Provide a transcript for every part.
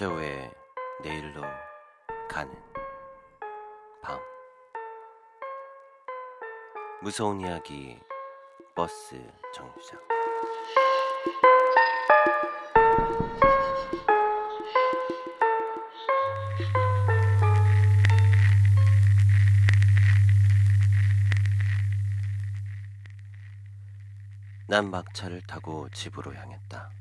최후의 내일로 가는 밤 무서운 이야기 버스 정류장 난 막차를 타고 집으로 향했다.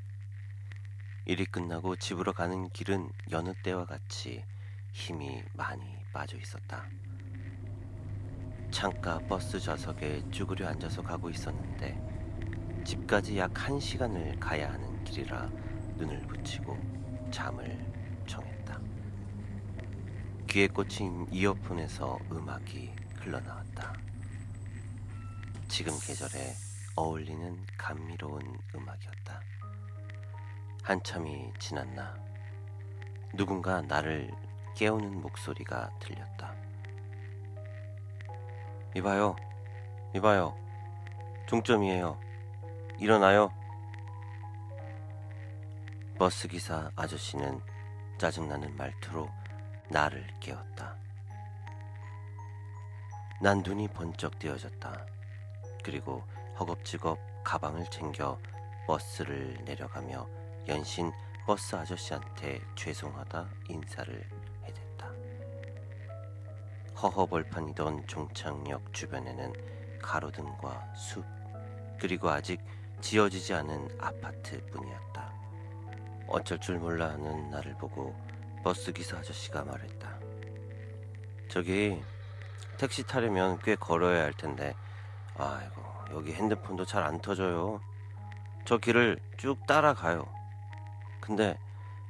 일이 끝나고 집으로 가는 길은 여느 때와 같이 힘이 많이 빠져 있었다. 창가 버스 좌석에 쭈그려 앉아서 가고 있었는데 집까지 약한 시간을 가야 하는 길이라 눈을 붙이고 잠을 청했다. 귀에 꽂힌 이어폰에서 음악이 흘러나왔다. 지금 계절에 어울리는 감미로운 음악이었다. 한참이 지났나 누군가 나를 깨우는 목소리가 들렸다. 이봐요, 이봐요, 종점이에요. 일어나요. 버스 기사 아저씨는 짜증나는 말투로 나를 깨웠다. 난 눈이 번쩍 뜨여졌다. 그리고 허겁지겁 가방을 챙겨 버스를 내려가며 연신 버스 아저씨한테 죄송하다 인사를 해댔다. 허허벌판이던 종착역 주변에는 가로등과 숲 그리고 아직 지어지지 않은 아파트뿐이었다. 어쩔 줄 몰라 하는 나를 보고 버스 기사 아저씨가 말했다. 저기 택시 타려면 꽤 걸어야 할 텐데 아이고 여기 핸드폰도 잘 안 터져요. 저 길을 쭉 따라가요. 근데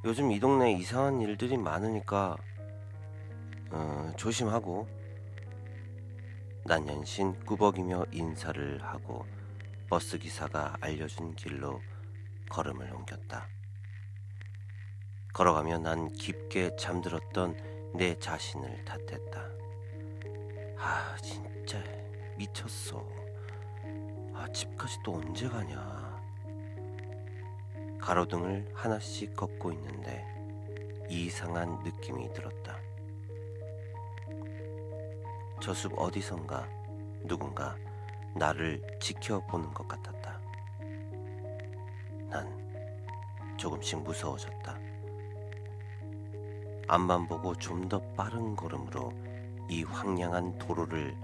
요즘 이 동네 이상한 일들이 많으니까 어, 조심하고 난 연신 꾸벅이며 인사를 하고 버스 기사가 알려준 길로 걸음을 옮겼다. 걸어가며 난 깊게 잠들었던 내 자신을 탓했다. 아 진짜 미쳤어. 아 집까지 또 언제 가냐. 가로등을 하나씩 걷고 있는데 이상한 느낌이 들었다. 저숲 어디선가 누군가 나를 지켜보는 것 같았다. 난 조금씩 무서워졌다. 앞만 보고 좀 더 빠른 걸음으로 이 황량한 도로를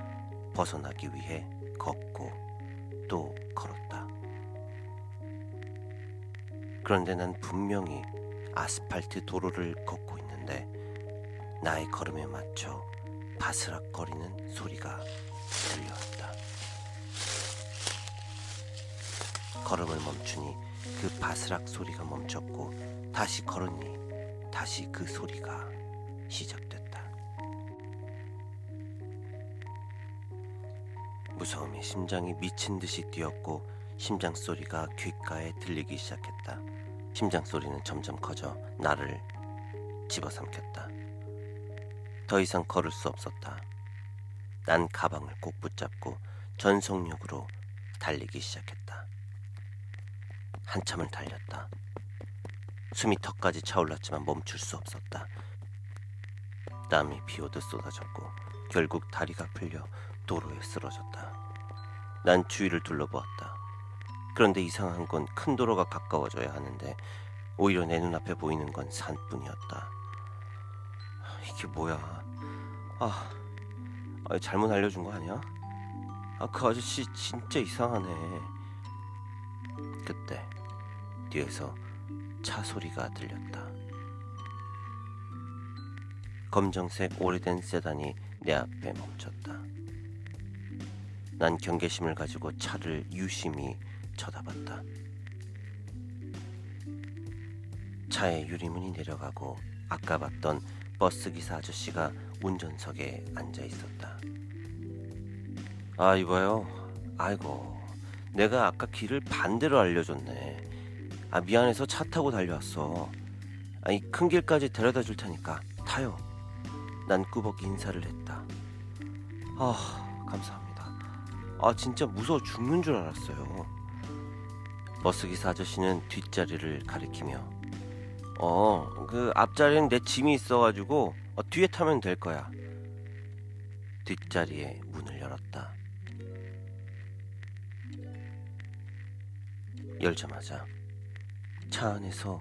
벗어나기 위해 걷고 또 그런데 난 분명히 아스팔트 도로를 걷고 있는데 나의 걸음에 맞춰 바스락거리는 소리가 들려왔다. 걸음을 멈추니 그 바스락 소리가 멈췄고 다시 걸으니 다시 그 소리가 시작됐다. 무서움에 심장이 미친 듯이 뛰었고 심장 소리가 귓가에 들리기 시작했다. 심장 소리는 점점 커져 나를 집어삼켰다. 더 이상 걸을 수 없었다. 난 가방을 꼭 붙잡고 전속력으로 달리기 시작했다. 한참을 달렸다. 숨이 턱까지 차올랐지만 멈출 수 없었다. 땀이 비오듯 쏟아졌고 결국 다리가 풀려 도로에 쓰러졌다. 난 주위를 둘러보았다. 그런데 이상한 건 큰 도로가 가까워져야 하는데 오히려 내 눈앞에 보이는 건 산뿐이었다. 이게 뭐야? 아, 아, 잘못 알려준 거 아니야? 아, 그 아저씨 진짜 이상하네. 그때 뒤에서 차 소리가 들렸다. 검정색 오래된 세단이 내 앞에 멈췄다. 난 경계심을 가지고 차를 유심히 쳐다봤다. 차의 유리문이 내려가고 아까 봤던 버스 기사 아저씨가 운전석에 앉아 있었다. 아 이봐요. 아이고 내가 아까 길을 반대로 알려줬네. 아 미안해서 차 타고 달려왔어. 아이 큰 길까지 데려다 줄 테니까 타요. 난 꾸벅 인사를 했다. 아 감사합니다. 아 진짜 무서워 죽는 줄 알았어요. 버스 기사 아저씨는 뒷자리를 가리키며 어, 그 앞자리는 내 짐이 있어가지고 어, 뒤에 타면 될 거야. 뒷자리에 문을 열었다. 열자마자 차 안에서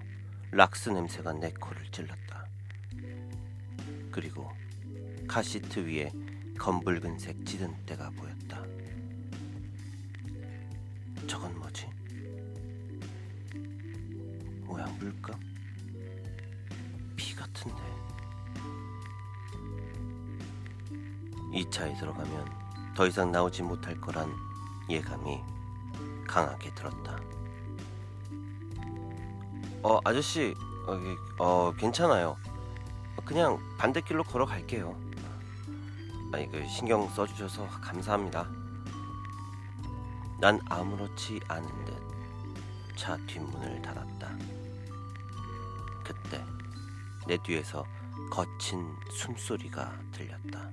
락스 냄새가 내 코를 찔렀다. 그리고 카시트 위에 검붉은색 찌든 때가 보였다. 저건 뭐지? 물감? 피 같은데. 이 차에 들어가면 더 이상 나오지 못할 거란 예감이 강하게 들었다. 어 아저씨 어, 이- 어 괜찮아요. 그냥 반대길로 걸어갈게요. 아니 그 신경 써주셔서 감사합니다. 난 아무렇지 않은 듯 차 뒷문을 닫았다. 그때 내 뒤에서 거친 숨소리가 들렸다.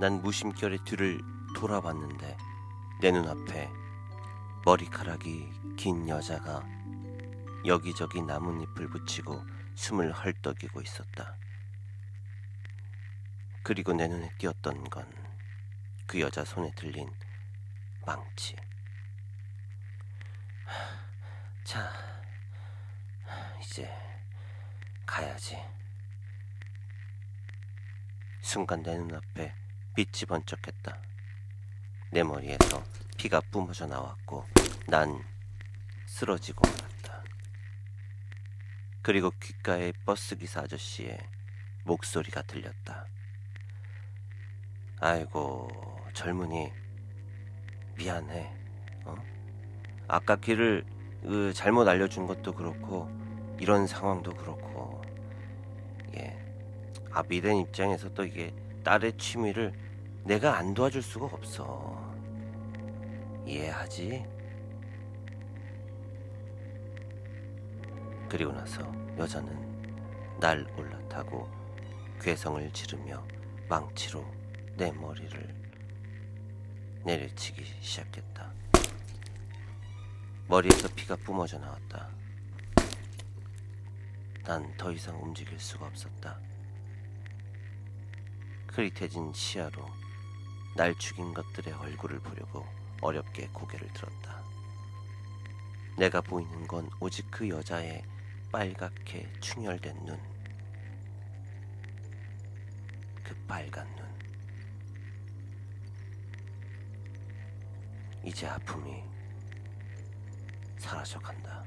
난 무심결에 뒤를 돌아봤는데 내 눈앞에 머리카락이 긴 여자가 여기저기 나뭇잎을 붙이고 숨을 헐떡이고 있었다. 그리고 내 눈에 띄었던 건 그 여자 손에 들린 망치. 자, 이제 가야지. 순간 내 눈앞에 빛이 번쩍했다. 내 머리에서 피가 뿜어져 나왔고 난 쓰러지고 말았다. 그리고 귓가에 버스 기사 아저씨의 목소리가 들렸다. 아이고 젊은이 미안해. 어? 아까 길을 그, 잘못 알려준 것도 그렇고 이런 상황도 그렇고 예. 아 미된 입장에서 또 이게 딸의 취미를 내가 안 도와줄 수가 없어. 이해하지? 그리고 나서 여자는 날 올라타고 괴성을 지르며 망치로 내 머리를 내리치기 시작했다. 머리에서 피가 뿜어져 나왔다. 난 더 이상 움직일 수가 없었다. 흐릿해진 시야로 날 죽인 것들의 얼굴을 보려고 어렵게 고개를 들었다. 내가 보이는 건 오직 그 여자의 빨갛게 충혈된 눈. 그 빨간 눈. 이제 아픔이 사라져 간다.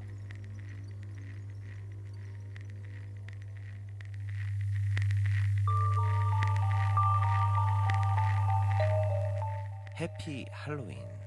해피 할로윈.